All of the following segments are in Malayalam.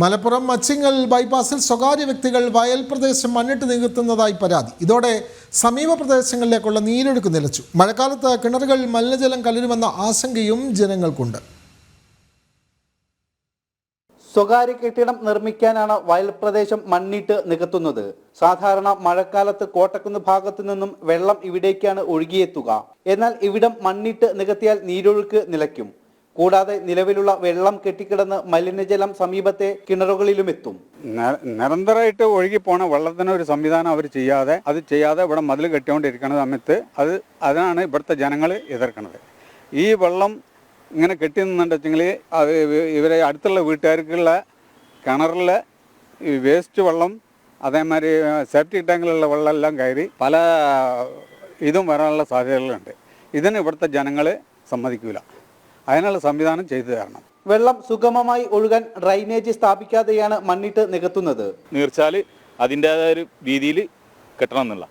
മലപ്പുറം മച്ചിങ്ങൽ ബൈപ്പാസിൽ സ്വകാര്യ വ്യക്തികൾ വയൽ പ്രദേശം മണ്ണിട്ട് നികത്തുന്നതായി പരാതി. ഇതോടെ സമീപ പ്രദേശങ്ങളിലേക്കുള്ള നീരൊഴുക്ക് നിലച്ചു. മഴക്കാലത്ത് കിണറുകൾ മലിനജലം കലരുമെന്ന ആശങ്കയും ജനങ്ങൾക്കുണ്ട്. സ്വകാര്യ കെട്ടിടം നിർമ്മിക്കാനാണ് വയൽ പ്രദേശം മണ്ണിട്ട് നികത്തുന്നത്. സാധാരണ മഴക്കാലത്ത് കോട്ടക്കുന്ന് ഭാഗത്തു നിന്നും വെള്ളം ഇവിടേക്കാണ് ഒഴുകിയെത്തുക. എന്നാൽ ഇവിടം മണ്ണിട്ട് നികത്തിയാൽ നീരൊഴുക്ക് നിലയ്ക്കും. കൂടാതെ നിലവിലുള്ള വെള്ളം കെട്ടിക്കിടന്ന് മലിനജലം സമീപത്തെ കിണറുകളിലും എത്തും നിരന്തരമായിട്ട് ഒഴുകി പോണ വെള്ളത്തിന് ഒരു സംവിധാനം അവർ ചെയ്യാതെ അത് ചെയ്യാതെ ഇവിടെ മതിൽ കെട്ടിക്കൊണ്ടിരിക്കുന്ന സമയത്ത് അത് അതിനാണ് ഇവിടുത്തെ ജനങ്ങൾ എതിർക്കുന്നത് ഈ വെള്ളം ഇങ്ങനെ കെട്ടി നിന്നുണ്ടെങ്കിൽ അത് ഇവരെ അടുത്തുള്ള വീട്ടുകാർക്കുള്ള കിണറിലെ വേസ്റ്റ് വെള്ളം അതേമാതിരി സെപ്റ്റിക് ടാങ്കിലുള്ള വെള്ളമെല്ലാം കയറി പല ഇതും വരാനുള്ള സാധ്യതകളുണ്ട്. ഇതിന് ഇവിടുത്തെ ജനങ്ങൾ സമ്മതിക്കില്ല അതിനുള്ള സംവിധാനം ചെയ്തു തരണം വെള്ളം സുഗമമായി ഒഴുകാൻ ഡ്രൈനേജ് സ്ഥാപിക്കാതെയാണ് മണ്ണിട്ട് നികത്തുന്നത്. നീർച്ചാൽ അതിന്റെതായ ഒരു രീതിയിൽ കെട്ടണം എന്നുള്ള.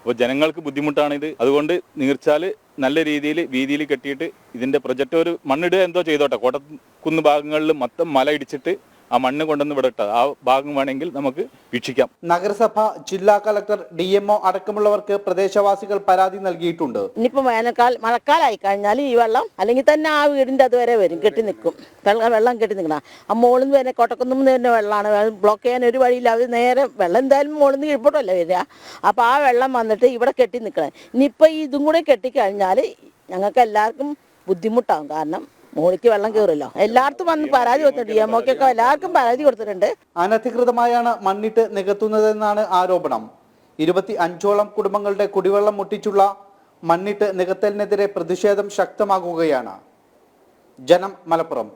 അപ്പോൾ ജനങ്ങൾക്ക് ബുദ്ധിമുട്ടാണിത്. അതുകൊണ്ട് നീർച്ചാൽ നല്ല രീതിയിൽ വീതിയിൽ കെട്ടിയിട്ട് ഇതിന്റെ പ്രൊജക്റ്റ് ഒരു മണ്ണിടുക എന്തോ ചെയ്തോട്ടെ. കോട്ടക്കുന്ന് ഭാഗങ്ങളിൽ മൊത്തം മല ഇടിച്ചിട്ട് ആ മണ്ണ് കൊണ്ടുവന്ന് ഇവിടെ ഇട്ടത് ആ ഭാഗം വേണമെങ്കിൽ നമുക്ക് വീക്ഷിക്കാം. നഗരസഭ ജില്ലാ കളക്ടർ ഡി എംഒ അടക്കമുള്ളവർക്ക് പ്രദേശവാസികൾ പരാതി നൽകിയിട്ടുണ്ട്. ഇനിയിപ്പോ വേനൽക്കാൽ മഴക്കാലായി കഴിഞ്ഞാൽ ഈ വെള്ളം അല്ലെങ്കിൽ തന്നെ ആ വീടിന്റെ അതുവരെ വരും കെട്ടി നിൽക്കും വെള്ളം വെള്ളം കെട്ടി നിൽക്കണം ആ മോളിൽ നിന്ന് തന്നെ കൊട്ടക്കുന്നും തന്നെ വെള്ളമാണ് ബ്ലോക്ക് ചെയ്യാൻ ഒരു വഴിയില്ല. അവർ നേരെ വെള്ളം എന്തായാലും മോളിൽ നിന്ന് കീഴ്പോട്ടല്ലേ വരിക. അപ്പോൾ ആ വെള്ളം വന്നിട്ട് ഇവിടെ കെട്ടി നിൽക്കണം ഇനിയിപ്പോൾ ഇതും കൂടെ കെട്ടിക്കഴിഞ്ഞാൽ ഞങ്ങൾക്ക് എല്ലാവർക്കും ബുദ്ധിമുട്ടാകും. കാരണം മുകളിലേക്ക് വെള്ളം കയറുമല്ലോ എല്ലായിടത്തും വന്ന് പരാതി കൊടുത്തിട്ടുണ്ട്. ഡി ഒക്കെ എല്ലാവർക്കും പരാതി കൊടുത്തിട്ടുണ്ട്. അനധികൃതമായാണ് മണ്ണിട്ട് നികത്തുന്നതെന്നാണ് ആരോപണം. ഇരുപത്തി അഞ്ചോളം കുടുംബങ്ങളുടെ കുടിവെള്ളം മുട്ടിച്ചുള്ള മണ്ണിട്ട് നികത്തലിനെതിരെ പ്രതിഷേധം ശക്തമാകുകയാണ്. ജനം മലപ്പുറം.